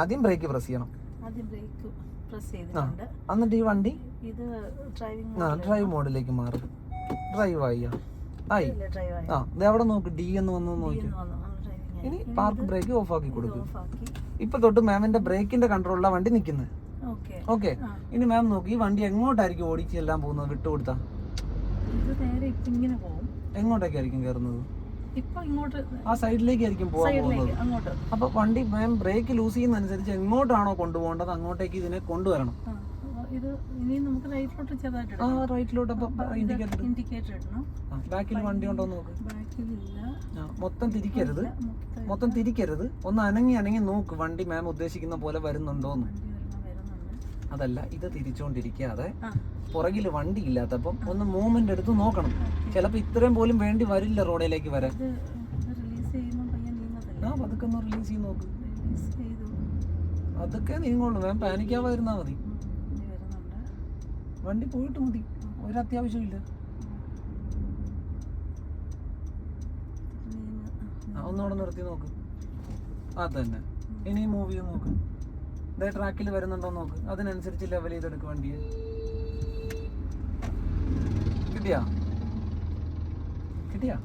ആദ്യം break press ചെയ്യണം. ആദ്യം ബ്രേക്ക് പ്രസ് ചെയ്തിട്ടുണ്ട്. എന്നിട്ട് ഈ വണ്ടി ഇത് ഡ്രൈവിംഗ് ആ ഡ്രൈവ് മോഡിലേക്ക് മാറും. ഡ്രൈവ് ആയി. ആയി. ആ ഇത് അവിടെ നോക്ക് ഡി എന്ന് വന്ന് നോക്കി ഇനി പാർക്ക് ബ്രേക്ക് ഓഫ് ആക്കി കൊടുക്കും. ഇപ്പൊ തൊട്ട് മാമിന്റെ ബ്രേക്കിന്റെ കൺട്രോളിലാണ് വണ്ടി നിൽക്കുന്നത് ഓക്കെ. ഇനി മാം നോക്ക് ഈ വണ്ടി എങ്ങോട്ടായിരിക്കും ഓടിച്ചെല്ലാം പോകുന്നത്? വിട്ടുകൊടുത്താ? എങ്ങോട്ടേക്കായിരിക്കും കയറുന്നത് ഇപ്പൊ ഇങ്ങോട്ട് ആ സൈഡിലേക്കായിരിക്കും പോകാൻ പോകുന്നത്. സൈഡിലേക്ക് അങ്ങോട്ട്. അപ്പൊ വണ്ടി മാം ബ്രേക്ക് ലൂസ് ചെയ്യുന്ന അനുസരിച്ച് എങ്ങോട്ടാണോ കൊണ്ടുപോകേണ്ടത് അങ്ങോട്ടേക്ക് ഇതിനെ കൊണ്ടുവരണം. ഇത് ഇനി നമുക്ക് റൈറ്റിലോട്ട് ചെറുതായിട്ട് ആ. റൈറ്റിലോട്ട് ഇൻഡിക്കേറ്റർ ഇൻഡിക്കേറ്റർ ഇടണം. ബാക്കിൽ വണ്ടി ഉണ്ടോ നോക്ക്. ബാക്കിലില്ല. മൊത്തം തിരിക്കരുത്. മൊത്തം തിരിക്കരുത്. ഒന്ന് അനങ്ങി അനങ്ങി നോക്ക് വണ്ടി മാം ഉദ്ദേശിക്കുന്ന പോലെ വരുന്നുണ്ടോന്ന്. അതല്ല ഇത് തിരിച്ചോണ്ടിരിക്കാതെ ആ. പുറകിൽ വണ്ടി ഇല്ലാത്തപ്പം ഒന്ന് മൂവ്മെന്റ് എടുത്ത് നോക്കണം. ചിലപ്പോൾ ഇത്രയും പോലും വേണ്ടി വരില്ല റോഡിലേക്ക് വരാൻ. ആ പതുക്കെ ഒന്ന് റിലീസ് ചെയ്ത് നോക്ക്. അതൊക്കെ നീങ്ങുള്ളൂ. മാം പാനിക്കാവാതിരുന്നാ മതി. വണ്ടി പോയിട്ട് മതി. ഒരു അത്യാവശ്യമില്ല ഇല്ല ആ ഒന്നുകൂടെ നിർത്തി നോക്ക്. അത് തന്നെ ഇനി മൂവ് ചെയ്ത് നോക്ക്. ഇതേ ട്രാക്കിൽ വരുന്നുണ്ടോ നോക്ക്. അതിനനുസരിച്ച് ലെവൽ ചെയ്തെടുക്ക വണ്ടിയെ. കിട്ടിയാ? കിട്ടിയാ?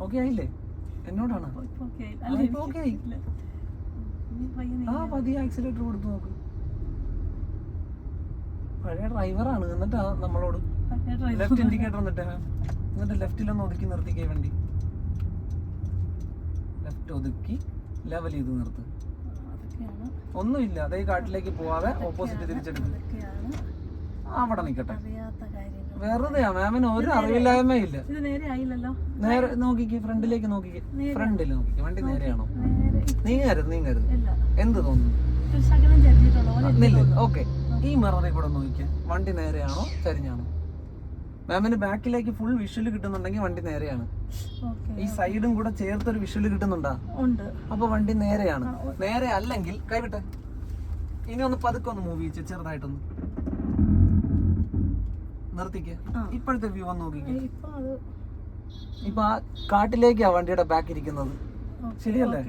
ഓക്കെ ആയില്ലേ? എന്നോടാണ്? ആ, പതിയെ ആക്സിലേറ്റർ കൊടുത്ത് നോക്ക്. പഴയ ഡ്രൈവറാണ് എന്നിട്ടാ നമ്മളോട് ലെഫ്റ്റ് ഇൻഡിക്കേറ്റർ എന്നിട്ട് എന്നിട്ട് ലെഫ്റ്റിലൊന്ന് ഒതുക്കി നിർത്തിക്കേ വണ്ടി. ലെഫ്റ്റ് ഒതുക്കി ലെവൽ ചെയ്ത് നിർത്ത്. അതൊക്കെയാണ് ഒന്നുമില്ല. അതേ കാട്ടിലേക്ക് പോവാതെ ഓപ്പോസിറ്റ് തിരിച്ചെടുക്കും. അവിടെ നിൽക്കട്ടെ. വെറുതെ മാമിന് ഒരു അറിവില്ലായ്മയില്ല നേരെ നോക്കിക്കേ ഫ്രണ്ടിലേക്ക് നോക്കിക്കേ. ഫ്രണ്ടിൽ നോക്കിക്കേ. വണ്ടി നേരെയാണോ? നീങ്ങരുത് നീങ്ങരുത്. എന്ത് തോന്നുന്നു. ഓക്കെ. ഈ മിററിൽ കൂടെ നോക്കിയാൽ വണ്ടി നേരെയാണോ ചരിഞ്ഞാണോ? മാമിന് ബാക്കിലേക്ക് ഫുൾ വിഷ്വൽ കിട്ടുന്നുണ്ടെങ്കിൽ വണ്ടി നേരെയാണ്. ഈ സൈഡും കൂടെ ചേർത്തൊരു വിഷ്വൽ കിട്ടുന്നുണ്ടാ? ഉണ്ട്. അപ്പൊ വണ്ടി നേരെയാണ്. നേരെ അല്ലെങ്കിൽ കൈവിട്ടെ. ഇനി ഒന്ന് പതുക്കെ ഒന്ന് മൂവ് ചെയ്യിച്ച് ചെറുതായിട്ടൊന്ന്. നിർത്തിക്ക്. ഇപ്പോഴത്തെ വ്യൂ ഒന്ന് നോക്കിക്കേ. ഇപ്പൊ ആ കാട്ടിലേക്കാ വണ്ടിയുടെ ബാക്ക് ഇരിക്കുന്നത്. ശരിയല്ലേ?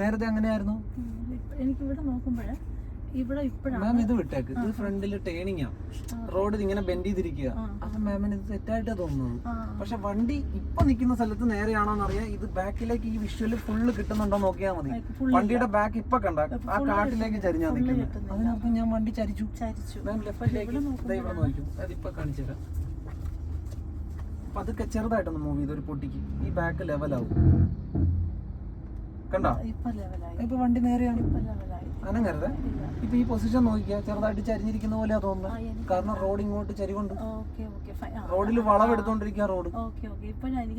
നേരത്തെ അങ്ങനെയായിരുന്നു എനിക്ക് ഇവിടെ നോക്കുമ്പോഴേ ഇവിടെ ഇപ്പോഴാണ്. മാം ഇത് വിട്ടേക്ക്. ഇത് ഫ്രണ്ടിൽ ടേണിങ്ങാ റോഡ് ഇങ്ങനെ ബെൻഡ് ചെയ്തിരിക്കുക. അപ്പൊ മാമിന് ഇത് തെറ്റായിട്ടാ തോന്നുന്നത്. പക്ഷെ വണ്ടി ഇപ്പൊ നിൽക്കുന്ന സ്ഥലത്ത് നേരെയാണോന്ന് അറിയാം ഇത് ബാക്കിലേക്ക് ഈ വിഷ്വൽ ഫുള്ള് കിട്ടുന്നുണ്ടോ നോക്കിയാ മതി. വണ്ടിയുടെ ബാക്ക് ഇപ്പൊ കണ്ട ആ കാട്ടിലേക്ക് ചരിഞ്ഞാ നിൽക്കുന്നത് കിട്ടുന്നില്ല. അതിനർത്ഥം ഞാൻ വണ്ടി ചരിച്ചു. മാം ലെഫ്റ്റിലേക്ക് നോക്കും അതിപ്പോ കാണിച്ചു തരാം പതുക്കെ ചെറുതായിട്ടൊന്ന് മൂവ് ചെയ്തൊരു പൊട്ടിക്ക്. ഈ ബാക്ക് ലെവലാവും കണ്ടോ? ഇപ്പൊ ലെവലായി ഇപ്പൊ വണ്ടി നേരെയാണ്. ഇപ്പൊ ലെവലായി അനങ്ങരുത്. ഇപ്പൊ ഈ പൊസിഷൻ നോക്കിയാ ചെറുതായിട്ട് ചരിഞ്ഞിരിക്കുന്ന പോലെ തോന്നുന്നു. തോന്നുന്നത് കാരണം റോഡ് ഇങ്ങോട്ട് ചരിവുണ്ട്. റോഡിൽ വളവെടുത്തോണ്ടിരിക്കുക റോഡ്.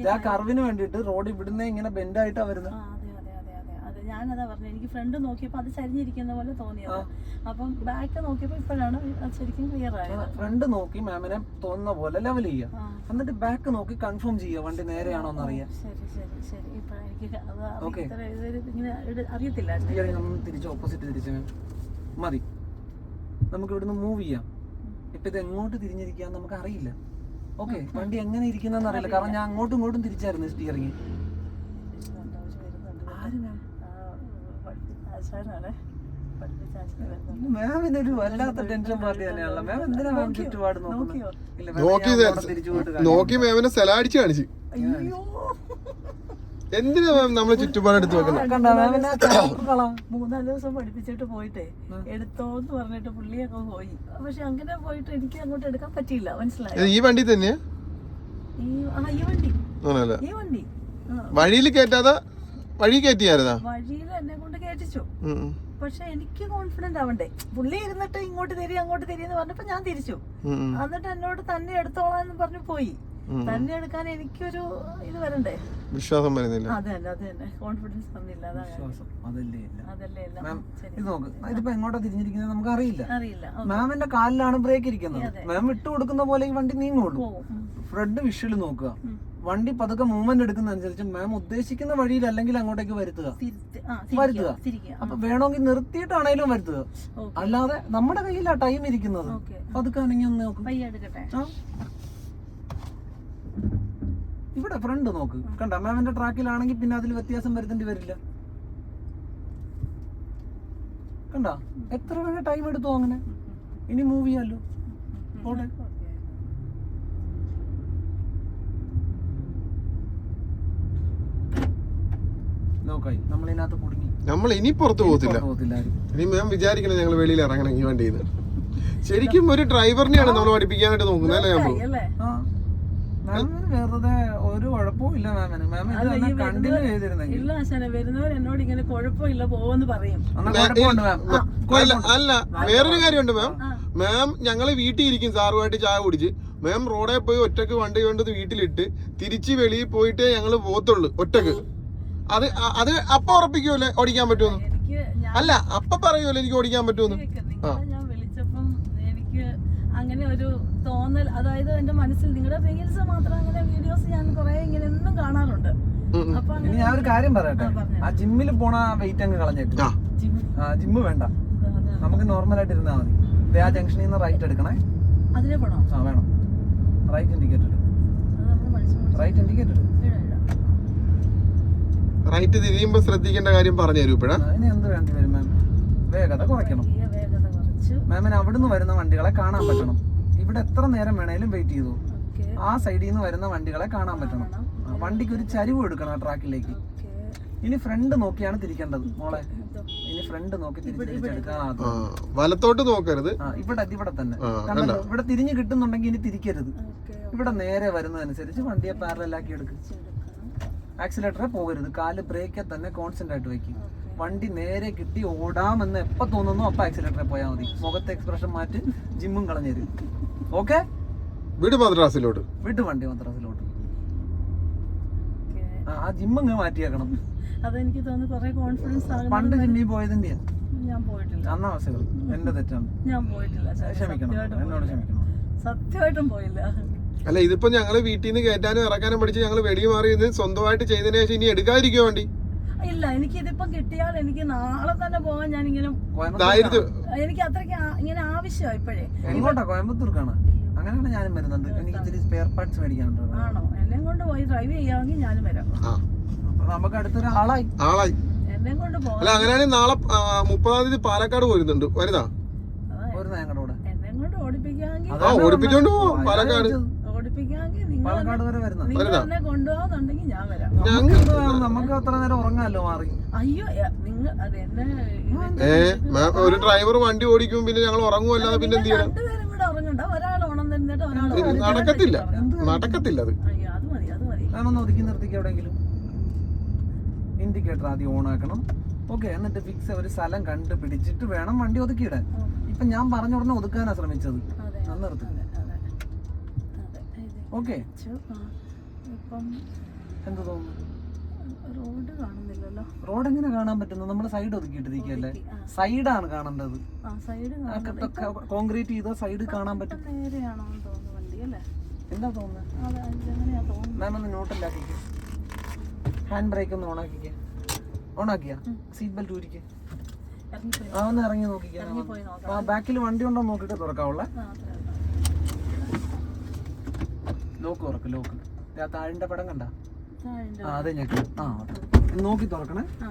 ആ കർവിന് വേണ്ടിയിട്ട് റോഡ് ഇവിടുന്ന് ഇങ്ങനെ ബെൻഡ് ആയിട്ടാ വരുന്നത് ആ അതെ അതെ അതെ അതെ അതെ ഞാനതാ പറഞ്ഞു എനിക്ക് ഫ്രണ്ട് നോക്കിയപ്പോൾ അത് ചരിഞ്ഞിരിക്കുന്ന പോലെ തോന്നിയത്. അപ്പം ബാക്ക് നോക്കിയപ്പോൾ ഇപ്പോഴാണ് ശരിക്കും ക്ലിയർ ആയത്. ഫ്രണ്ട് നോക്കി മാമിനെ തോന്നുന്ന പോലെ ലെവൽ ചെയ്യുക എന്നിട്ട് ബാക്ക് നോക്കി കൺഫേം ചെയ്യുക വണ്ടി നേരെയാണോ എന്ന് അറിയാം ശരി ശരി ഇങ്ങനെ തിരിച്ച് ഓപ്പോസിറ്റ് തിരിച്ച് മതി. നമുക്ക് ഇവിടുന്ന് മൂവ് ചെയ്യാം. ഇപ്പൊ ഇത് എങ്ങോട്ട് തിരിഞ്ഞിരിക്കാന്ന് നമുക്ക് അറിയില്ല. ഓക്കെ വണ്ടി എങ്ങനെ ഇരിക്കുന്നെന്ന് അറിയില്ല. കാരണം ഞാൻ അങ്ങോട്ടും ഇങ്ങോട്ടും തിരിച്ചായിരുന്നു സ്റ്റിയറിങ് ആരും ആശാനാണ് പഠിപ്പിച്ച ആശാൻ വരുന്നുണ്ട് മാമിന് ഒരു വല്ലാത്ത ടെൻഷൻ പാർട്ടി തന്നെയാണല്ലോ. മാം എന്തിനാ മാം ചുറ്റുപാട് നോക്കുന്നത്? നോക്കിയോ? ഇല്ല, നോക്കി മാമിനെ സ്ഥലടിച്ച് കാണിച്ച്. എന്തിനാ മാം നമ്മളെ ചുറ്റുപാടെടുത്ത് വെക്കുന്നത്. മൂന്നാൽ ദിവസം പഠിപ്പിച്ചിട്ട് പോയിട്ടേ. എടുത്തോന്ന് പറഞ്ഞിട്ട് പുള്ളിയൊക്കെ പോയി. പക്ഷെ അങ്ങനെ പോയിട്ട് എനിക്ക് അങ്ങോട്ട് എടുക്കാൻ പറ്റിയില്ല മനസ്സിലായി? ഈ വണ്ടി തന്നെയാ? ഈ വണ്ടി. ഈ വണ്ടി. വഴിയിൽ കയറ്റാതെ വഴി കയറ്റിയായിരുന്നാ? വഴിയിൽ എന്നെ കൊണ്ട് കയറ്റിച്ചു. പക്ഷെ എനിക്ക് കോൺഫിഡന്റ് ആവണ്ടേ? പുള്ളി ഇരുന്നിട്ട് ഇങ്ങോട്ട് തിരി അങ്ങോട്ട് തിരി എന്ന് പറഞ്ഞപ്പോ ഞാൻ തിരിച്ചു. എന്നിട്ട് എന്നോട് തന്നെ എടുത്തോളാന്ന് പറഞ്ഞു പോയി. തന്നെ എടുക്കാൻ എനിക്കൊരു ഇത് വരണ്ടേ? വിശ്വാസം വരുന്നില്ല. അത് തന്നെ അത് തന്നെ കോൺഫിഡൻസ് വന്നില്ല. അതല്ലേ അതല്ലേ ഇതിപ്പോ എങ്ങോട്ടാ തിരിഞ്ഞിരിക്കുന്നത് നമുക്ക് അറിയില്ല. അറിയില്ല മാമിന്റെ കാലിലാണ് ബ്രേക്ക് ഇരിക്കുന്നത്. മാം വിട്ടു കൊടുക്കുന്ന പോലെ ഈ വണ്ടി നീങ്ങുള്ളൂ. ഫ്രണ്ട് വിഷ്വൽ നോക്കുക. വണ്ടി പതുക്കെ മൂവ്മെന്റ് എടുക്കുന്നതനുസരിച്ച് മാം ഉദ്ദേശിക്കുന്ന വഴിയിൽ അല്ലെങ്കിൽ അങ്ങോട്ടേക്ക് വരുത്തുക. വരുത്തുക. അപ്പൊ വേണമെങ്കിൽ നിർത്തിയിട്ടാണേലും വരുത്തുക. അല്ലാതെ നമ്മുടെ കയ്യിലാ ടൈം ഇരിക്കുന്നത്. പതുക്കെ ആണെങ്കിൽ ഒന്ന് നോക്ക്. ഇവിടെ ഫ്രണ്ട് നോക്ക്. കണ്ട? മാമിന്റെ ട്രാക്കിലാണെങ്കിൽ പിന്നെ അതിൽ വ്യത്യാസം വരുത്തേണ്ടി വരില്ല. കണ്ട? എത്ര വേണേ ടൈം എടുത്തോ അങ്ങനെ? ഇനി മൂവ് ചെയ്യാലോ? പോട്ടെ. നമ്മൾ ഇതിനകത്ത് കുടുങ്ങി. നമ്മൾ ഇനി പുറത്ത് പോകത്തില്ല. പോകത്തില്ല ആരും. ഇനി ഞാൻ വിചാരിക്കണം ഞങ്ങൾ വെളിയിൽ ഇറങ്ങണം ഈ വണ്ടിയിൽ നിന്ന് ശരിക്കും ഒരു ഡ്രൈവറിനെയാണ് നമ്മൾ പഠിപ്പിക്കാനായിട്ട് നോക്കുന്നത് അല്ലേ നമ്മൾ അല്ലേ? ആ. മാമിന് വെറുതെ ഒരു കുഴപ്പവും ഇല്ല മാമിന് മാം ഇത് തന്നെ കണ്ടിന്യൂ ചെയ്തിരുന്നെങ്കിൽ. ഇല്ല ആശാന വരുന്നവർ എന്നോട് ഇങ്ങനെ കുഴപ്പമില്ല പോവെന്ന് പറയും. എന്നാ കുഴപ്പമുണ്ട് മാം. അല്ല അല്ല വേറൊരു കാര്യമുണ്ട് മാം. മാം ഞങ്ങൾ വീട്ടിൽ ഇരിക്കും സാറുമായിട്ട് ചായ കുടിച്ച്. മാം റോഡിൽ പോയി ഒറ്റയ്ക്ക് വണ്ടി കൊണ്ടത് വീട്ടിലിട്ട് തിരിച്ച് വെളിയിൽ പോയിട്ടേ ഞങ്ങൾ പോകത്തുള്ളൂ ഒറ്റയ്ക്ക്. അത് അത് അപ്പൊ ഉറപ്പിക്കൂല ഓടിക്കാൻ പറ്റുമെന്ന്? അല്ല അപ്പൊ പറയുമല്ലോ എനിക്ക് ഓടിക്കാൻ പറ്റുമെന്ന്? എനിക്ക് അങ്ങനെ ഒരു തോന്നൽ അതായത് എന്റെ മനസ്സിൽ നിങ്ങളുടെ റീൽസ് മാത്രം അങ്ങനെ വീഡിയോസ് ഞാൻ കുറെ ഇങ്ങനെ എന്നും കാണാറുണ്ട്. ഇനി ഞാൻ ഒരു കാര്യം പറയട്ടെ. ആ, ജിമ്മിൽ പോണ വെയിറ്റ് അങ്ങ് കളഞ്ഞിട്ട് ആ. ജിമ്മ് വേണ്ട. നമുക്ക് നോർമൽ ആയിട്ട് ഇരുന്നാൽ മതി. ദേ ആ ജംഗ്ഷനിൽ നിന്ന് റൈറ്റ് എടുക്കണേ. അതിലെ പോണോ? ആ വേണം. Right indicator right indicator right തിരിയുമ്പോ ശ്രദ്ധിക്കേണ്ട കാര്യം പറഞ്ഞു തരൂ ഇപ്പഴാ. ഇനി എന്ത് വേണ്ടി വരും മാം വേഗത കുറയ്ക്കണം. വേഗത കുറച്ചു. മാമിന് അവിടുന്ന് വരുന്ന വണ്ടികളെ കാണാൻ പറ്റണം. ഇവിടെ എത്ര നേരം വേണേലും വെയിറ്റ് ചെയ്തു. ആ സൈഡിൽ നിന്ന് വരുന്ന വണ്ടികളെ കാണാൻ പറ്റണം. ആ, വണ്ടിക്ക് ഒരു ചരിവ് എടുക്കണം ആ ട്രാക്കിലേക്ക്. ഇനി ഫ്രണ്ട് നോക്കിയാണ് തിരിക്കേണ്ടത് മോളെ. ഇനി ഫ്രണ്ട് നോക്കി തിരിച്ച് തിരിച്ചെടുക്കുക ആ, അത്. ആ വലത്തോട്ട് നോക്കരുത്. ആ ഇവിടെ ഇവിടെ തന്നെ. ആ, കണ്ടല്ലോ ഇവിടെ തിരിഞ്ഞ് കിട്ടുന്നുണ്ടെങ്കിൽ ഇനി തിരിക്കരുത്. ഇവിടെ നേരെ വരുന്നതനുസരിച്ച് വണ്ടിയെ പാരലാക്കി എടുക്കും. ആക്സിലേറ്ററെ പോകരുത്. കാൽ ബ്രേക്കെ തന്നെ കോൺസ്റ്റന്റ് ആയിട്ട് വെക്കും. വണ്ടി നേരെ കിട്ടി ഓടാമെന്ന് എപ്പോ തോന്നുന്നു അപ്പൊ ആക്സിലേറ്ററെ പോയാൽ മതി. മുഖത്തെ എക്സ്പ്രഷൻ മാറ്റി ജിമ്മും കളഞ്ഞു തരും. ഓക്കെ വിട് മദ്രാസിലോട്ട്. വിട് വണ്ടി മദ്രാസിലോട്ട്. ഓക്കെ ആ, ആ ജിമ്മ് ഇങ്ങ് മാറ്റിയേക്കണം. അതെനിക്ക് തോന്നുന്നു കുറെ കോൺഫിഡൻസ് പണ്ട് ജിമ്മിൽ പോയതിന്റെ ഞാൻ പോയിട്ടില്ല. അന്നാവസ്ഥകൾ എന്റെ തെറ്റാണ്. ഞാൻ പോയിട്ടില്ല. ക്ഷമിക്കണം. എന്നോട് ക്ഷമിക്കണം. സത്യമായിട്ടും പോയില്ല. അല്ല ഇതിപ്പോ ഞങ്ങൾ വീട്ടിൽ നിന്ന് കയറ്റാനും ഇറക്കാനും പഠിച്ച് ഞങ്ങൾ വെടി മാറി ഇത് സ്വന്തമായിട്ട് ചെയ്തതിനു ശേഷം ഇനി എടുക്കാതിരിക്കോ വേണ്ടി? ഇല്ല എനിക്ക് ഇതിപ്പം കിട്ടിയാൽ എനിക്ക് നാളെ തന്നെ പോവാൻ ഞാൻ ഇങ്ങനെ എനിക്ക് അത്രയ്ക്ക് ഇങ്ങനെ ആവശ്യമാണ് ഇപ്പോഴേ. എങ്ങോട്ടാ? കോയമ്പത്തൂർക്കാണ്. അങ്ങനെയാണ് ഞാനും വരുന്നത്. എനിക്ക് ഇച്ചിരി സ്പെയർ പാർട്സ് മേടിക്കാനുണ്ട്. ആണോ? എന്നെ കൊണ്ട് പോയി ഡ്രൈവ് ചെയ്യാമെങ്കിൽ ഞാനും വരാം. നമുക്ക് അടുത്തൊരു ആളായി. എന്നെ കൊണ്ട് പോകാം അല്ല അങ്ങനെയാണെങ്കിൽ നാളെ മുപ്പതാം തീയതി പാലക്കാട് പോരുന്നുണ്ട്. വരുതാ ഒരു ഞങ്ങളുടെ കൂടെ. എന്നെ കൊണ്ട് ഓടിപ്പിക്കാമെങ്കിൽ ആ ഓടിപ്പിച്ചോണ്ട് പോവാം പാലക്കാട്. പാലക്കാട് വരെ കൊണ്ടുപോകുന്നുണ്ടെങ്കിൽ ഞാൻ വരാം. നമുക്ക് അത്ര നേരം ഉറങ്ങാമല്ലോ മാറി. അയ്യോ നിങ്ങൾ ഒരു ഡ്രൈവർ വണ്ടി ഓടിക്കും പിന്നെ ഞങ്ങൾ ഉറങ്ങുമല്ലാതെ പിന്നെ എന്ത് ചെയ്യണം നടക്കത്തില്ല? നടക്കത്തില്ല. അത്? അയ്യോ അത് മതി അത് മതി. വേണമെന്ന് ഒതുക്കി നിർത്തിക്ക് എവിടെയെങ്കിലും? ഇൻഡിക്കേറ്റർ ആദ്യം ഓൺ ആക്കണം. ഓക്കെ എന്നിട്ട് ഫിക്സ് ഒരു സ്ഥലം കണ്ടുപിടിച്ചിട്ട് വേണം വണ്ടി ഒതുക്കിയിടാൻ. ഇപ്പൊ ഞാൻ പറഞ്ഞ ഉടനെ ഒതുക്കാനാ ശ്രമിച്ചത്. അതെ ഞാൻ നിർത്തി അതെ അതെ അതെ ഇത് ഓക്കെ. ഇപ്പം എന്ത് തോന്നുന്നു? റോഡ് കാണുന്നില്ലല്ലോ. റോഡ് എങ്ങനെ കാണാൻ പറ്റുന്നു? നമ്മൾ സൈഡ് ഒതുക്കിയിട്ടിരിക്കല്ലേ സൈഡ് സൈഡാണ് കാണേണ്ടത്. കോൺക്രീറ്റ് ചെയ്ത സൈഡ് കാണാൻ പറ്റും. എന്താ തോന്നുന്നത് മാം ഒന്ന് ന്യൂട്രലാക്കിക്ക് ഹാൻഡ് ബ്രേക്ക് ഒന്ന് ഓണാക്കിക്ക. ഓണാക്കിയ? Seat belt ഊരിക്ക. ആ ഒന്ന് ഇറങ്ങി നോക്കിക്കാ. നോക്കാം ആ ബാക്കിൽ വണ്ടി ഉണ്ടോ നോക്കിട്ട് നോക്കിയിട്ട് തുറക്കാവുള്ള. ലോക്ക് തുറക്ക് ലോക്ക്. താഴിന്റെ പടം കണ്ട? ആ അതെ ഞാൻ ആ നോക്കി തുറക്കണേ ആ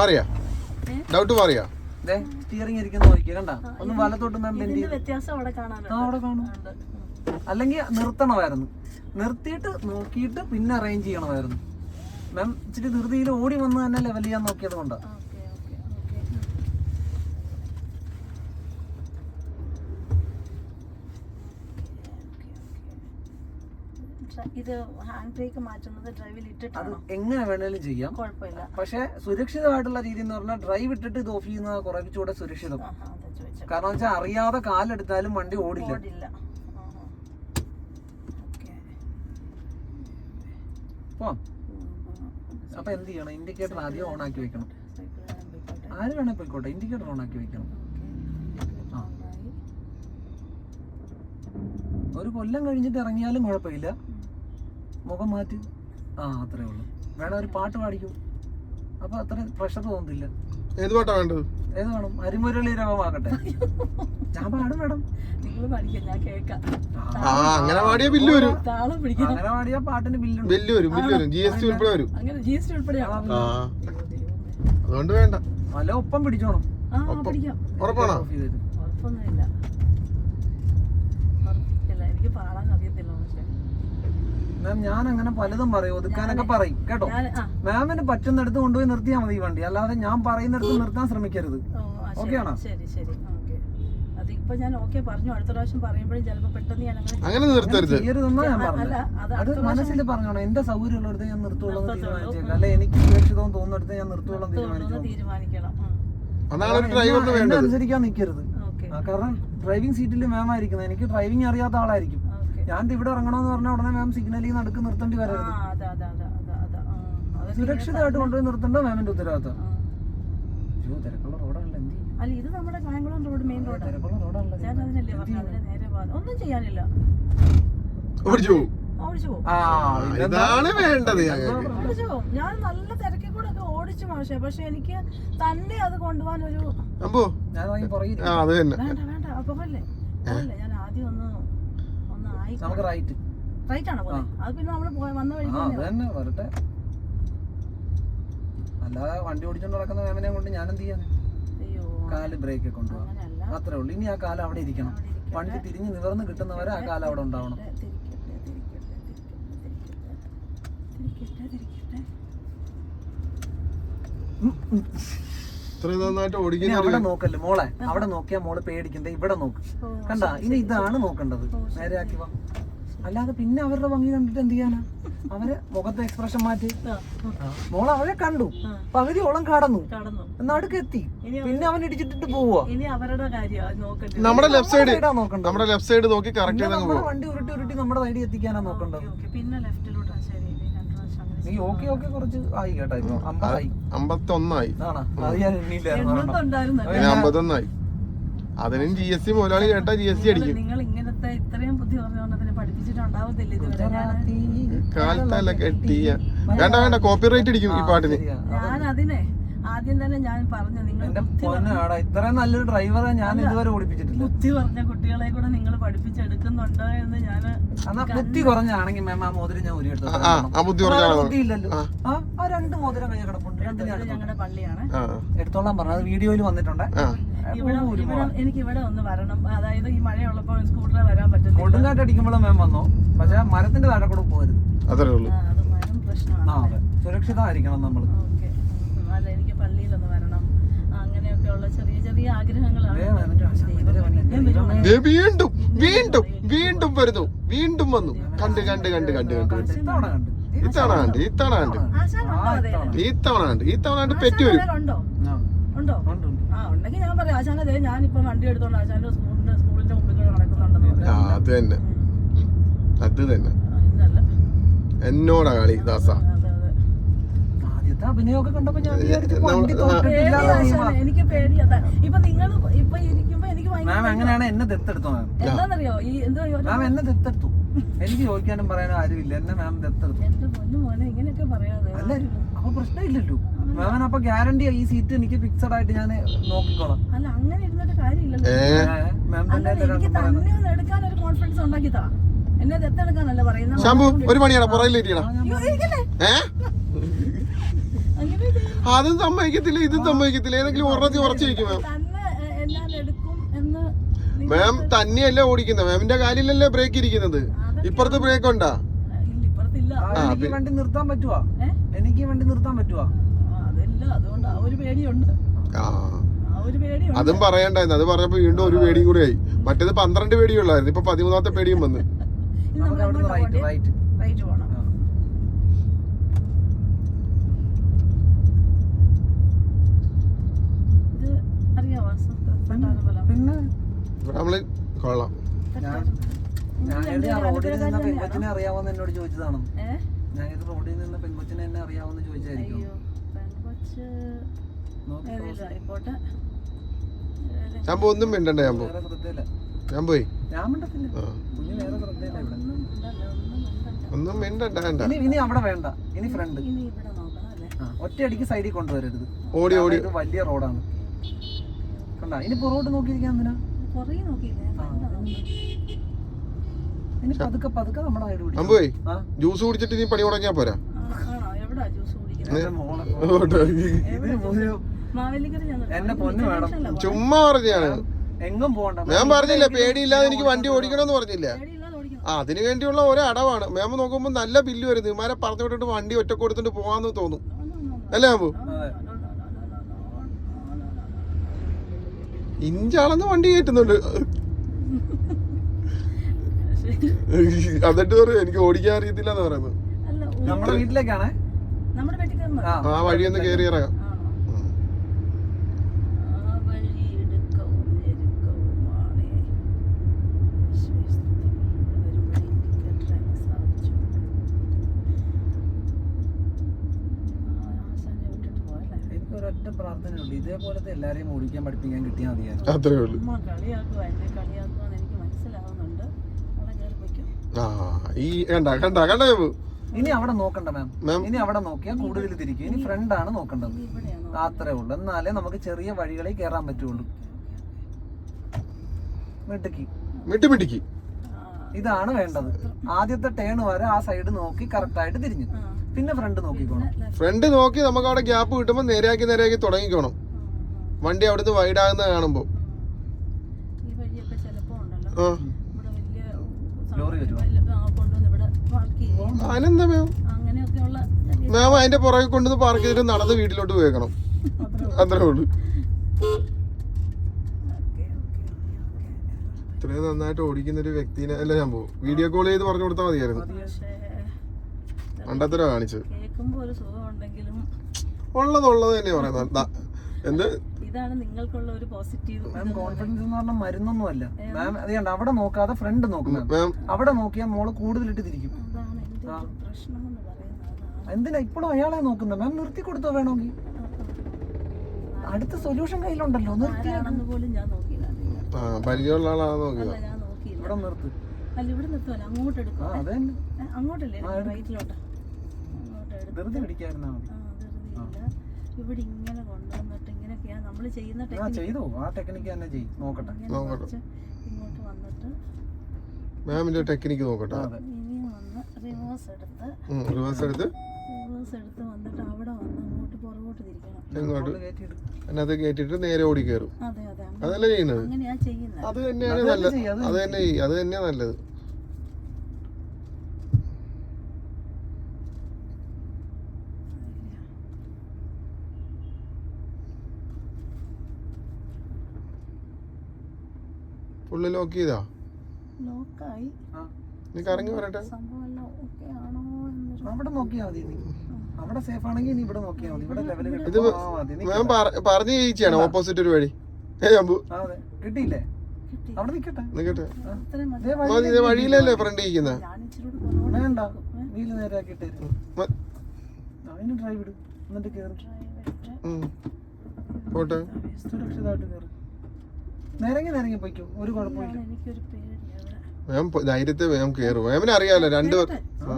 മാറിയാ ഡൗട്ട് മാറിയാ ദേ സ്റ്റിയറിംഗ് ഇരിക്കുന്ന നോക്കിയാ കണ്ട? ഒന്ന് വലത്തോട്ട്. അല്ലെങ്കിൽ നിർത്തണമായിരുന്നു. നിർത്തിയിട്ട് നോക്കിയിട്ട് പിന്നെ അറേഞ്ച് ചെയ്യണമായിരുന്നു. മാം ഇച്ചിരി ധൃതിയിൽ ഓടി വന്ന് തന്നെ ലെവൽ ചെയ്യാൻ നോക്കിയത് കൊണ്ടാണ് ഓക്കെ ഓക്കെ ഓക്കെ ഇത് ഹാൻഡ് ബ്രേക്ക് മാറ്റുന്നത് ഡ്രൈവിൽ അത് ഇട്ടിട്ടാണോ? എങ്ങനെ വേണേലും ചെയ്യാം. കുഴപ്പമില്ല. പക്ഷേ സുരക്ഷിതമായിട്ടുള്ള രീതി എന്ന് പറഞ്ഞാൽ ഡ്രൈവ് ഇട്ടിട്ട് ഇത് ഓഫ് ചെയ്യുന്നത് കുറച്ചുകൂടെ സുരക്ഷിതം. കാരണം വെച്ചാൽ അറിയാതെ കാലെടുത്താലും വണ്ടി ഓടില്ല. ഓടില്ല. അപ്പൊ എന്ത് ചെയ്യണം? ഇൻഡിക്കേറ്റർ ആദ്യം ഓൺ ആക്കി വെക്കണം. ആര് വേണേ പോയിക്കോട്ടെ? ഇൻഡിക്കേറ്റർ ഓൺ ആക്കി വെക്കണം. ഒരു കൊല്ലം കഴിഞ്ഞിട്ട് ഇറങ്ങിയാലും കുഴപ്പമില്ല. മുഖം മാറ്റി. ആ അത്രേ ഉള്ളൂ. വേണം ഒരു പാട്ട് പാടിക്കും. അപ്പൊ അത്ര പ്രഷർ തോന്നുന്നില്ല ഏത് പാട്ടാ വേണ്ടത്? ഏത് വേണം? അരിമുരളി രവമാകട്ടെ ഞാൻ പാടും മേഡം. നിങ്ങൾ പഠിക്കാം ഞാൻ കേൾക്കാം. ആ അങ്ങനെ പാടിയ ബില്ല് വരും. അങ്ങനെ പാടിയ പാട്ടിന് ബില്ല് വരും ബില്ല് വരും. ജി എസ് ടി ഉൾപ്പെടെ വരും. അങ്ങനെ ജി എസ് ടി ഉൾപ്പെടെയാണോ ആ അതുകൊണ്ട് വേണ്ട. നല്ല ഒപ്പം പിടിച്ചോണം. ഉറപ്പാണോ. ഉറപ്പൊന്നുമില്ല ഉറപ്പിക്കല്ല എനിക്ക് പാടാൻ അറിയത്തില്ല പക്ഷെ മാം ഞാൻ അങ്ങനെ പലതും പറയും. ഒതുക്കാനൊക്കെ പറയും. കേട്ടോ? മാമിന് പറ്റുന്നിടത്ത് കൊണ്ടുപോയി നിർത്തിയാൽ മതി ഈ വണ്ടി. അല്ലാതെ ഞാൻ പറയുന്നിടത്ത് നിർത്താൻ ശ്രമിക്കരുത്. ഓ, ആ, ശരി, Okay ആണോ? ശരി ശരി. ഓക്കെ. അതിപ്പോ ഞാൻ ഓക്കെ പറഞ്ഞു. അടുത്ത പ്രാവശ്യം പറയുമ്പോഴും ചിലപ്പോ പെട്ടെന്ന് ഞാൻ അങ്ങനെ നിർത്തരുത്. ചെയ്യരുതെന്നാ ഞാൻ പറഞ്ഞത്. അത് മനസ്സിൽ പറഞ്ഞോണം. എന്റെ സൗകര്യമുള്ളിടത്ത് ഞാൻ നിർത്തുള്ളൂ എന്ന് തീരുമാനിച്ചേക്കാം. അല്ലെ എനിക്ക് സുരക്ഷിതവും തോന്നുന്നിടത്ത് ഞാൻ നിർത്തുള്ളൂ എന്ന് തീരുമാനിക്കണം. അനുസരിക്കാൻ നിൽക്കരുത് ഓക്കെ. കാരണം ഡ്രൈവിംഗ് സീറ്റിൽ മാം ആയിരിക്കുന്നത്. എനിക്ക് ഡ്രൈവിംഗ് അറിയാത്ത ആളായിരിക്കും. ഓക്കെ ഞാൻ ദേ ഇവിടെ ഇറങ്ങണമെന്ന് പറഞ്ഞാൽ ഉടനെ മാം സിഗ്നലിൽ നടുക്ക് നിർത്തേണ്ടി ആ വരരുത് അതെ അതെ അതെ അതെ അതെ. ആ, അതൊക്കെ സുരക്ഷിതമായിട്ട് കൊണ്ടുപോയി നിർത്തേണ്ട മാമിന്റെ ഉത്തരവാദിത്തം? ആ. അയ്യോ തിരക്കുള്ള റോഡാണല്ലോ എന്ത് അല്ല ഇത് നമ്മുടെ കായംകുളം റോഡ് മെയിൻ റോഡ്. ഞാൻ അതിനല്ലേ പറഞ്ഞു അതിന് നേരെ ഒന്നും ചെയ്യാനില്ല. ഓടിച്ചു ഇതാണ് വേണ്ടത് ഞാൻ നല്ല തിരക്കിൽ കൂടെ ഒക്കെ ഓടിച്ചു മാഷെ. പക്ഷെ എനിക്ക് തന്നെ അത് കൊണ്ടുപോകാൻ ഒരു അമ്പോ. ഞാൻ വാങ്ങി പുറകിൽ ആ അത് തന്നെ. വേണ്ട വേണ്ട. അപ്പൊ അല്ലേ ഞാൻ ആദ്യം ഒന്ന് ഒന്ന് ആയി നമുക്ക് റൈറ്റ്. റൈറ്റ് ആണോ അത് പിന്നെ നമ്മൾ വന്ന വഴി തന്നെ വരട്ടെ. അല്ലാതെ വണ്ടി ഓടിച്ചോണ്ട് നടക്കുന്ന മാമിനെ കൊണ്ട് ഞാൻ എന്ത് ചെയ്യാൻ കാൽ ബ്രേക്ക് കൊണ്ടുപോകാം അത്രേ ഉള്ളൂ. ഇനി ആ കാലം അവിടെ ഇരിക്കണം. വണ്ടി തിരിഞ്ഞ് നിവർന്ന് കിട്ടുന്നവരെ ആ കാലം അവിടെ ഉണ്ടാവണം. തിരിക്കട്ടെ തിരിക്കട്ടെ തിരിക്കട്ടെ ഇത്രയും നന്നായിട്ട് ഇനി ഓടിക്കുന്ന അവിടെ നോക്കല്ലേ? മോളെ അവിടെ നോക്കിയാ മോൾ പേടിക്കണ്ടേ? ഇവിടെ നോക്ക്. കണ്ട? ഇനി ഇതാണ് നോക്കേണ്ടത്. നേരെ ആക്കി വാ. അല്ലാതെ പിന്നെ അവരുടെ ഭംഗി കണ്ടിട്ട് എന്ത് ചെയ്യാനാ? അവർ മുഖത്തെ എക്സ്പ്രഷൻ മാറ്റി. ആ, മോൾ അവരെ കണ്ടു. പകുതി ഓളം കടന്നു. കടന്നു. നടുക്ക് എത്തി. ഇനി പിന്നെ അവൻ ഇടിച്ചിട്ടിട്ട് പോവാ ഇനി അവരുടെ കാര്യം നോക്കട്ടെ. നമ്മുടെ ലെഫ്റ്റ് സൈഡ് നോക്കണ്ടത്. നമ്മുടെ ലെഫ്റ്റ് സൈഡ് നോക്കി കറക്റ്റ് പിന്നെ ചെയ്ത് നമ്മുടെ വണ്ടി ഉരുട്ടി ഉരുട്ടി നമ്മുടെ സൈഡിൽ എത്തിക്കാനാ നോക്കേണ്ടത്. ഓക്കെ പിന്നെ ലെഫ്റ്റിലോട്ടാ ശരി ഇനി രണ്ട് പ്രാവശ്യം അങ്ങനെ നീ ഓക്കെ ഓക്കെ കുറച്ച് ആയി കേട്ടോ ഇപ്പൊ അമ്പതായി അമ്പത്തൊന്നായി. ആണോ? അത് ഞാൻ എണ്ണിയില്ലായിരുന്നു ഒരെണ്ണം. എണ്ണത്തുണ്ടായിരുന്നല്ലോ ഇനി അമ്പത്തൊന്നായി. അതിനും ജി എസ് ടി മുതലാളി കേട്ടാ ജി എസ് ടി അടിക്കും. നിങ്ങൾ ഇങ്ങനത്തെ ഇത്രയും ബുദ്ധി പഠിപ്പിച്ചിട്ടുണ്ടാവത്തില്ല ഇതുവരെ. കാൽത്തല കെട്ടിയ. വേണ്ട വേണ്ട കോപ്പിറൈറ്റ് അടിക്കും ഈ പാട്ടിന്. ഞാൻ അതിനെ ആദ്യം തന്നെ ഞാൻ പറഞ്ഞു നിങ്ങൾ ഇത്രയും നല്ലൊരു ഡ്രൈവറെ ഞാൻ ഇതുവരെ ഓടിപ്പിച്ചിട്ടില്ല. ബുദ്ധി പറഞ്ഞ കുട്ടികളെ കൂടെ നിങ്ങൾ പഠിപ്പിച്ചെടുക്കുന്നുണ്ടോ എന്ന് ഞാൻ ബുദ്ധി കുറഞ്ഞാണെങ്കിൽ മാം ആ മോതിരം ഞാൻ ഉരിയെടുത്തു ആ ആ ബുദ്ധി പറഞ്ഞാൽ ബുദ്ധി ഇല്ലല്ലോ. ആ. ആ രണ്ട് മോതിരം കൈ കിടപ്പുണ്ട്. രണ്ട് ഞാൻ എടുത്തോളാം. ഞങ്ങളുടെ പള്ളിയാണ്. എടുത്തോളാൻ പറഞ്ഞു. അത് വീഡിയോയിൽ വന്നിട്ടുണ്ട്. ഇവിടെ എനിക്ക് ഇവിടെ ഒന്ന് വരണം. അതായത് ഈ മഴയുള്ളപ്പോൾ സ്കൂട്ടറിൽ വരാൻ പറ്റും കൊടുങ്കാറ്റ് അടിക്കുമ്പോഴും മാം വന്നോ? പക്ഷെ മരത്തിന്റെ താഴെ കൂടെ പോകരുത്. അത്രേ ഉള്ളൂ. ആ, അത് മരം ആ പ്രശ്നമാണ് അതെ. സുരക്ഷിതമായിരിക്കണം നമ്മൾ ഓക്കെ അല്ല എനിക്ക് പള്ളിയിലൊന്ന് വരണം ചെറിയ ചെറിയ ആഗ്രഹങ്ങളാണ്. വീണ്ടും വീണ്ടും വീണ്ടും വരുന്നു. വീണ്ടും വന്നു. കണ്ട് കണ്ട് കണ്ട് കണ്ട് കണ്ട്. ഇത്തവണ കണ്ട്. ഇത്തവണ കണ്ട് ഇത്തവണ കണ്ട്. ഇത്തവണ. കണ്ട്. പെറ്റി വരും. ഉണ്ടോ? ആ, ഉണ്ടോ? ഉണ്ട്, ഉണ്ട്. ആ ഉണ്ടെങ്കിൽ ഞാൻ പറയാം. ആശാന അതെ ഞാനിപ്പോ വണ്ടി എടുത്തോണ്ട് ആശാന്റെ സ്കൂളിന്റെ സ്കൂളിന്റെ മുമ്പിൽ കൂടെ നടക്കുന്നുണ്ടെന്ന് അത് തന്നെ. അത് തന്നെ. എന്നോടാ കളി ദാസ. അഭിനയമൊക്കെ കണ്ടപ്പോ ഞാൻ വിചാരിച്ചു വണ്ടി എനിക്ക് പേടി അതാ. ഇപ്പൊ നിങ്ങൾ ഇപ്പൊ ഇരിക്കുമ്പോ എനിക്ക് മാം എങ്ങനെയാണ് എന്നെ ദത്തെടുത്തോ മാം? എന്താന്നറിയോ? ഈ എന്തോ ഒരു- മാം എന്നെ ദത്തെടുത്തു. എനിക്ക് ചോദിക്കാനും പറയാനും ആരുമില്ല. എന്നെ മാം ദത്തെടുത്തു. അല്ല അപ്പൊ പ്രശ്നമില്ലല്ലോ. മാമിന് അപ്പൊ ഗ്യാരണ്ടി ഈ സീറ്റ് എനിക്ക് ഫിക്സഡ് ആയിട്ട് ഞാൻ നോക്കിക്കോളാം. അല്ല അങ്ങനെ ഇരുന്നിട്ട് കാര്യമില്ലല്ലോ. കോൺഫിഡൻസ് ഉണ്ടാക്കി താ. എന്നെ ദത്തെടുക്കാനല്ലേ പറയുന്നത്? ഒരു മണിയാണ് അയ്യോ, ഇരിക്കല്ലേ? ഏ അങ്ങനെ ചെയ്യ്. അതും സമ്മതിക്കത്തില്ല ഇതും സമ്മതിക്കത്തില്ല. ഏതെങ്കിലും ഉറച്ച് ഉറച്ചിരിക്കും മാം മാം തന്നെയല്ലേ ഓടിക്കുന്നത്. മാമിന്റെ കാലിലല്ലേ ബ്രേക്ക് ഇരിക്കുന്നത്? ഇപ്പുറത്ത് ബ്രേക്ക് ഉണ്ടാ? ഇപ്പുറത്തില്ല. എനിക്ക് വണ്ടി നിർത്താൻ പറ്റുവാ? എനിക്ക് വണ്ടി നിർത്താൻ പറ്റുവാ? ആ, അതുകൊണ്ട് ആ ഒരു പേടിയുണ്ട്. ആ. ആ ഒരു പേടിയുണ്ട്. അതും പറയണ്ടായിരുന്നു. അത് പറഞ്ഞപ്പോ വീണ്ടും ഒരു പേടിയും കൂടി ആയി. മറ്റേത് പന്ത്രണ്ട് പേടിയുള്ളായിരുന്നു. ഇപ്പൊ പതിമൂന്നാമത്തെ പേടിയും വന്ന്. റൈറ്റ്? റൈറ്റ് റൈറ്റ് പോണം ഇത് അറിയാവോ? തട്ടാരമ്പലം പിന്നെ? ഇവിടെ നമ്മൾ കൊള്ളാം. ഞാൻ പെൺകൊച്ചിനെ അറിയാവോന്ന് എന്നോട് ചോദിച്ചതാണ്. റോഡിൽ നിന്ന് പെൺകൊച്ചിനെ എന്നെ അറിയാവോന്ന് ചോദിച്ചായിരിക്കും. ഒന്നും മിണ്ടണ്ട ഞാൻ പോ ഞാൻ പോയി. ഞാൻ മിണ്ടത്തില്ല. ആ. വേറെ ശ്രദ്ധയില്ല ഒന്നും മിണ്ടണ്ട വേണ്ട. ഇനി അവിടെ വേണ്ട. ഇനി ഫ്രണ്ട്. ഇനി ഇവിടെ നോക്കണം അല്ലേ? ഒറ്റയടിക്ക് സൈഡിൽ കൊണ്ടുവരരുത്. ഓടി ഓടി. ഇത് വലിയ റോഡാണ്. കണ്ടാ? ഇനി പുറകോട്ട് നോക്കിയിരിക്കാൻ എന്തിനാ? കുറേ നോക്കിയില്ലേ ആ. ഇനി പതുക്കെ പതുക്കെ നമ്മുടെ സൈഡ് ഞാൻ പിടിക്കും ജ്യൂസ് കുടിച്ചിട്ട് നീ പണി തുടങ്ങിയാ പോരാ? എന്റെ പൊന്നു വേണം. ചുമ്മാ പറഞ്ഞാണ്. എങ്ങും പോകണ്ട ഞാൻ പറഞ്ഞില്ല പേടിയില്ലാതെ എനിക്ക് വണ്ടി ഓടിക്കണമെന്ന് പറഞ്ഞില്ല. ആ അതിന് വേണ്ടിയുള്ള ഒരു അടവാണ് മാം നോക്കുമ്പോൾ നല്ല ബില്ല് വരുന്നത് ഇമാരെ പറഞ്ഞു വിട്ടിട്ട് വണ്ടി ഒറ്റ കൊടുത്തിട്ട് പോവാന്ന് തോന്നും. അല്ലേ മാമു? ഇഞ്ചാളെന്ന് വണ്ടി കയറ്റുന്നുണ്ട്. എന്നിട്ട് പറയും എനിക്ക് ഓടിക്കാൻ അറിയത്തില്ല എന്ന് പറയുന്നത്. അല്ല നമ്മുടെ വീട്ടിലേക്കാണേ? നമ്മുടെ വീട്ടിൽ ആ ആ വഴി ഒന്ന് കയറി ഇറങ്ങാം ആണോ ഉം. ആ വഴി എടുക്കവും ഞെരുക്കവുമാണ്. വരുമ്പോൾ ഇൻഡിക്കേറ്റർ അങ്ങ് സ്ഥാപിച്ചു. ആ, ആശാനെ വിട്ടിട്ട് പോയല്ലേ? എനിക്ക് ഒരൊറ്റ പ്രാർത്ഥനയുള്ളൂ ഇതേപോലത്തെ എല്ലാരെയും ഓടിക്കാൻ പഠിപ്പിക്കാൻ കിട്ടിയാൽ മതിയായിരുന്നു. അത്രേ ഉള്ളൂ. ആ ഈ കണ്ട കണ്ട കണ്ട ഇനി അവിടെ നോക്കണ്ട മാം. ഇനി അവിടെ നോക്കിയാൽ കൂടുതൽ തിരിക്കും. ഇനി ഫ്രണ്ട് ആണ് നോക്കേണ്ടത്. അത്രേ ഉള്ളൂ. എന്നാലേ നമുക്ക് ചെറിയ വഴികളിൽ കയറാൻ പറ്റുള്ളൂ. മിടുക്കി. മിട്ടി മിട്ടിക്ക്. ആ, ഇതാണ് വേണ്ടത്. ആദ്യത്തെ ടേൺ വരെ ആ സൈഡ് നോക്കി കറക്റ്റ് ആയിട്ട് തിരിഞ്ഞു. പിന്നെ ഫ്രണ്ട് നോക്കിക്കോണം. ഫ്രണ്ട് നോക്കി നമുക്ക് അവിടെ ഗ്യാപ്പ് കിട്ടുമ്പോൾ നേരെയാക്കി നേരെയാക്കി തുടങ്ങിക്കോണം. വണ്ടി അവിടുന്ന് വൈഡാകുന്ന കാണുമ്പോൾ ഈ വഴിയൊക്കെ ചിലപ്പോ ഉണ്ടല്ലോ. ആ. വലിയ ലോറി വരുമോ? വലിയ- ആ, ഇവിടെ പാർക്ക് ചെയ്യും. അതിനെന്താ മാം? അതിന്റെ പുറകെ കൊണ്ടുവന്ന് പാർക്ക് ചെയ്തിട്ട് നടന്ന് വീട്ടിലോട്ട് പോയേക്കണം. അത്രേ ഉള്ളൂ. Okay, okay, okay, okay. ഇത്രയും നന്നായിട്ട് ഓടിക്കുന്ന ഒരു വ്യക്തിനെ അല്ല ഞാൻ പോകും വീഡിയോ കോൾ ചെയ്ത് പറഞ്ഞു കൊടുത്താൽ മതിയായിരുന്നു. മണ്ടത്തര കാണിച്ചത്. ഉള്ളത് തന്നെ പറയുന്നത്. എന്ത്? ഇതാണ് നിങ്ങൾക്കുള്ള ഒരു പോസിറ്റീവ് മാം കോൺഫിഡൻസ് എന്ന് പറഞ്ഞാൽ മരുന്നൊന്നും അല്ല മാം അതുകൊണ്ട് കണ്ട? അവിടെ നോക്കാതെ ഫ്രണ്ട് നോക്കും മാം മാം അവിടെ നോക്കിയാൽ മോൾ കൂടുതലിട്ട് തിരിക്കും. എന്തിനാ ഇപ്പോഴും അയാളെ നോക്കുന്നത്? മാം നിർത്തി കൊടുത്തോ വേണമെങ്കിൽ? അടുത്ത സൊല്യൂഷൻ കയ്യിലുണ്ടല്ലോ നിർത്തിയാണെന്ന് പോലും ഞാൻ നോക്കിയില്ല. പരിചയമുള്ള നോക്കിയതാ? ഇവിടെ നിർത്ത്. അല്ല ഇവിടെ നിർത്തുമല്ല അങ്ങോട്ട് എടുക്കും. അത് അങ്ങോട്ടല്ലേ റൈറ്റിലോട്ട്. വെറുതെ മതി. ഇവിടെ ഇങ്ങനെ നമ്മൾ ചെയ്യുന്ന ആ ചെയ്തു. ആ ടെക്നിക്ക് തന്നെ ചെയ്യും നോക്കട്ടെ. നോക്കട്ടെ. ഇങ്ങോട്ട് വന്നിട്ട് മാമിന്റെ ടെക്നിക്ക് നോക്കട്ടെ. അതെ. ഇനി വന്ന് റിവേഴ്സ് എടുത്ത് റിവേഴ്സ് എടുത്ത്. റിവേഴ്സ് എടുത്ത് വന്നിട്ട് അവിടെ വന്ന് അങ്ങോട്ട് പുറകോട്ട് തിരിക്കണം. ഇങ്ങോട്ട്. അതിനകത്ത് കയറ്റിട്ട് നേരെ ഓടി കയറും. അതെ അതെ. അങ്ങനെ- അതല്ലേ ചെയ്യുന്നത്? അങ്ങനെയാ ചെയ്യുന്നത്. അത് തന്നെയാണ് അത് തന്നെ നല്ലത് ചെയ്യ്, അത് അത് തന്നെ ചെയ്യ്. അത് തന്നെയാ നല്ലത്. ഫുള്ള് ലോക്ക് ചെയ്താ ലോക്കായി ആ, നീ കറങ്ങി വരട്ടെ അവിടെ നോക്കിയാ മതി നീ അവിടെ സേഫ് ആണെങ്കിൽ നീ ഇവിടെ നോക്കിയാ മതി ഇവിടെ ലെവൽ ഇത് മാം പറഞ്ഞു ജയിച്ചാണ് ഓപ്പോസിറ്റ് ഒരു വഴി ഏ അമ്പു അതെ കിട്ടിയില്ലേ അവിടെ നിക്കട്ടെ നിക്കട്ടെ മതി വഴിയിലല്ലേ ഫ്രണ്ട് ഇരിക്കുന്ന ഞാൻ വേണ്ട അതിന് ഡ്രൈവ് ഇടും എന്നിട്ട് പോട്ടെ സുരക്ഷിതമായിട്ട് കയറി നേരങ്ങി നേരങ്ങി പോയിക്കോ. ഒരു കുഴപ്പമില്ല പൊ- ധൈര്യത്തെ മാം കയറും മാമിനെ അറിയാലോ രണ്ട് പേർ- ആ,